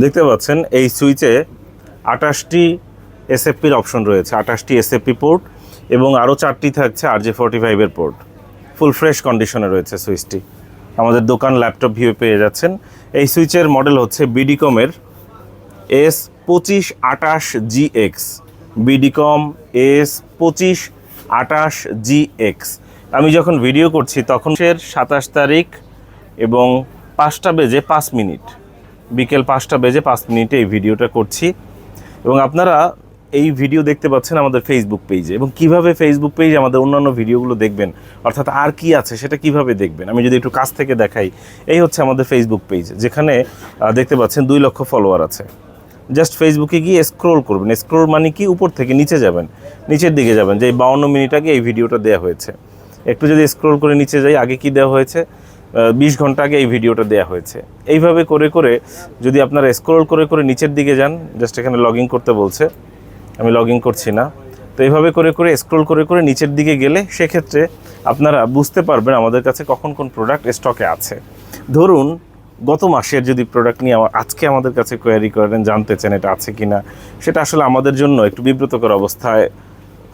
দেখতে পাচ্ছেন, এই সুইচে আটাশটি এসএফপির অপশন রয়েছে আটাশটি এসএফপি পোর্ট এবং আরও চারটি থাকছে আর জে ফোর্টি ফাইভের পোর্ট। ফুল ফ্রেশ কন্ডিশনে রয়েছে সুইচটি। আমাদের দোকান ল্যাপটপ ভিউ পেয়ে যাচ্ছেন। এই সুইচের মডেল হচ্ছে বিডিকমের এস পঁচিশ আটাশ জি এক্স। বিডিকম এস পঁচিশ আটাশ জি এক্স। আমি যখন ভিডিও করছি, তখন সাতাশ তারিখ এবং পাঁচটা বেজে পাঁচ মিনিট। বিকেল পাঁচটা বেজে পাঁচ মিনিটে এই ভিডিওটা করছি। এবং আপনারা এই ভিডিও দেখতে পাচ্ছেন আমাদের ফেসবুক পেজে এবং কীভাবে ফেসবুক পেজে আমাদের অন্যান্য ভিডিওগুলো দেখবেন, অর্থাৎ আর কি আছে সেটা কীভাবে দেখবেন? আমি যদি একটু কাছ থেকে দেখাই, এই হচ্ছে আমাদের ফেসবুক পেজ যেখানে দেখতে পাচ্ছেন দুই লক্ষ ফলোয়ার আছে। জাস্ট ফেসবুকে গিয়ে স্ক্রোল করবেন। স্ক্রোল মানে কি? উপর থেকে নিচে যাবেন। নিচের দিকে যাবেন। যে বাউন্ন মিনিট আগে এই ভিডিওটা দেওয়া হয়েছে। একটু যদি স্ক্রোল করে নিচে যাই, আগে কি দেওয়া হয়েছে? বিশ ঘণ্টা আগে এই ভিডিওটা দেওয়া হয়েছে। এইভাবে করে করে যদি আপনারা স্ক্রোল করে করে নিচের দিকে যান জাস্ট এখানে লগ করতে বলছে, আমি লগ করছি না। তো এইভাবে করে করে স্ক্রোল করে করে নিচের দিকে গেলে সেক্ষেত্রে আপনারা বুঝতে পারবেন আমাদের কাছে কখন কোন প্রোডাক্ট স্টকে আছে। ধরুন, গত মাসের যদি প্রোডাক্ট নিয়ে আজকে আমাদের কাছে কোয়ারি করেন, জানতে চান এটা আছে কি না সেটা আসলে আমাদের জন্য একটু বিব্রতকর অবস্থায়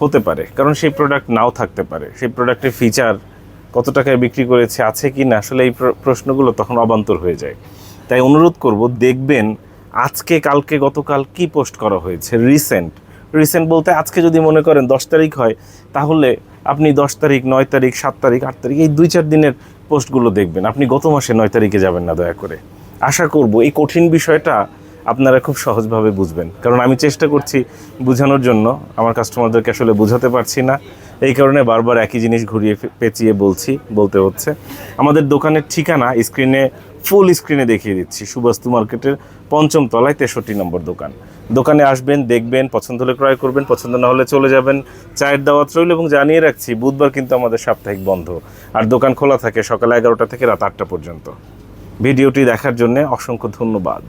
হতে পারে। কারণ সেই প্রোডাক্ট নাও থাকতে পারে। সেই প্রোডাক্টের ফিচার কত টাকায় বিক্রি করেছে, আছে কি না, আসলে এই প্রশ্নগুলো তখন অবান্তর হয়ে যায়। তাই অনুরোধ করব, দেখবেন আজকে, কালকে, গতকাল কি পোস্ট করা হয়েছে রিসেন্ট রিসেন্ট বলতে আজকে যদি মনে করেন দশ তারিখ হয়, তাহলে আপনি দশ তারিখ, নয় তারিখ, সাত তারিখ, আট তারিখ, এই দুই চার দিনের পোস্টগুলো দেখবেন। আপনি গত মাসে নয় তারিখে যাবেন না, দয়া করে। আশা করব এই কঠিন বিষয়টা আপনারা খুব সহজভাবে বুঝবেন। কারণ আমি চেষ্টা করছি বোঝানোর জন্য, আমার কাস্টমারদেরকে আসলে বোঝাতে পারছি না। এই কারণে বারবার একই জিনিস ঘুরিয়ে পেঁচিয়ে বলছি, বলতে হচ্ছে। আমাদের দোকানের ঠিকানা স্ক্রিনে ফুল স্ক্রিনে দেখিয়ে দিচ্ছি। সুবাস্তু মার্কেটের পঞ্চম তলায় তেষট্টি নম্বর দোকান। দোকানে আসবেন, দেখবেন, পছন্দ হলে ক্রয় করবেন, পছন্দ না হলে চলে যাবেন। চায়ের দাওয়াত রইল এবং জানিয়ে রাখছি, বুধবার কিন্তু আমাদের সাপ্তাহিক বন্ধ। আর দোকান খোলা থাকে সকাল এগারোটা থেকে রাত আটটা পর্যন্ত। ভিডিওটি দেখার জন্য অসংখ্য ধন্যবাদ।